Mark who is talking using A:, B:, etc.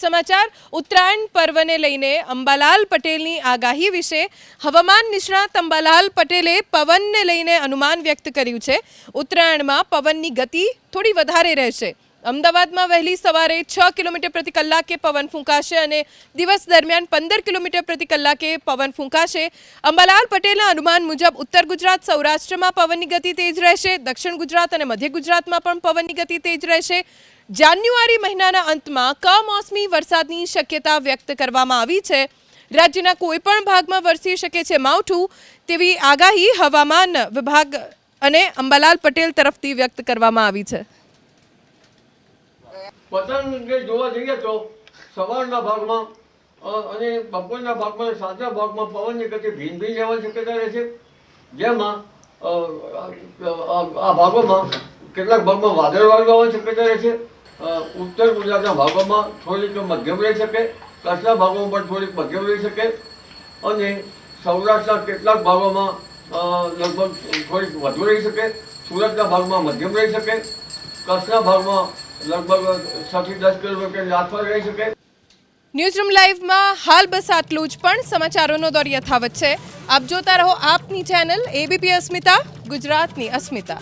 A: સમાચાર, ઉત્તરાયણ પર્વને લઈને અંબાલાલ પટેલની આગાહી વિશે હવામાન નિષ્ણાત અંબાલાલ પટેલે પવનને લઈને અનુમાન વ્યક્ત કર્યું છે. ઉત્તરાયણમાં પવનની ગતિ થોડી વધારે રહેશે. અમદાવાદમાં વહેલી સવારે છ કિલોમીટર પ્રતિ કલાકે પવન ફૂંકાશે અને દિવસ દરમિયાન પંદર કિલોમીટર પ્રતિ કલાકે પવન ફૂંકાશે. અંબાલાલ પટેલના અનુમાન મુજબ ઉત્તર ગુજરાત, સૌરાષ્ટ્રમાં પવનની ગતિ તેજ રહેશે. દક્ષિણ ગુજરાત અને મધ્ય ગુજરાતમાં પણ પવનની ગતિ તેજ રહેશે. જાન્યુઆરી મહિનાના અંતમાં કમોસમી વરસાદની શક્યતા વ્યક્ત કરવામાં આવી છે. રાજ્યના કોઈ પણ ભાગમાં વરસી શકે છે માવઠું તેવી આગાહી હવામાન વિભાગ અને અંબાલાલ પટેલ તરફથી વ્યક્ત કરવામાં આવી છે.
B: સવારના ભાગમાં અને બપોરના ભાગમાં, સાંજના ભાગમાં પવનની ગતિ ભીન ભીન રહેવાની શક્યતા રહે જેમાં આ ભાગોમાં કેટલાક ભાગમાં વાદળવાળું આવવાની શક્યતા રહે છે. ઉત્તર ગુજરાતના ભાગોમાં થોડીક મધ્યમ રહી શકે, કચ્છના ભાગોમાં પણ થોડીક મધ્યમ રહી શકે અને સૌરાષ્ટ્રના કેટલાક ભાગોમાં લગભગ થોડીક વધુ રહી શકે, સુરતના ભાગમાં મધ્યમ રહી શકે, કચ્છના ભાગમાં લગભગ છથી દસ કિલોમીટર આસપાસ રહી શકે.
A: ન્યૂઝરૂમ લાઈવમાં હાલ બસ આટલું જ પણ સમાચારોનો દોર યથાવત છે. આપ જોતા રહો આપની ચેનલ એબીપી અસ્મિતા ગુજરાતની અસ્મિતા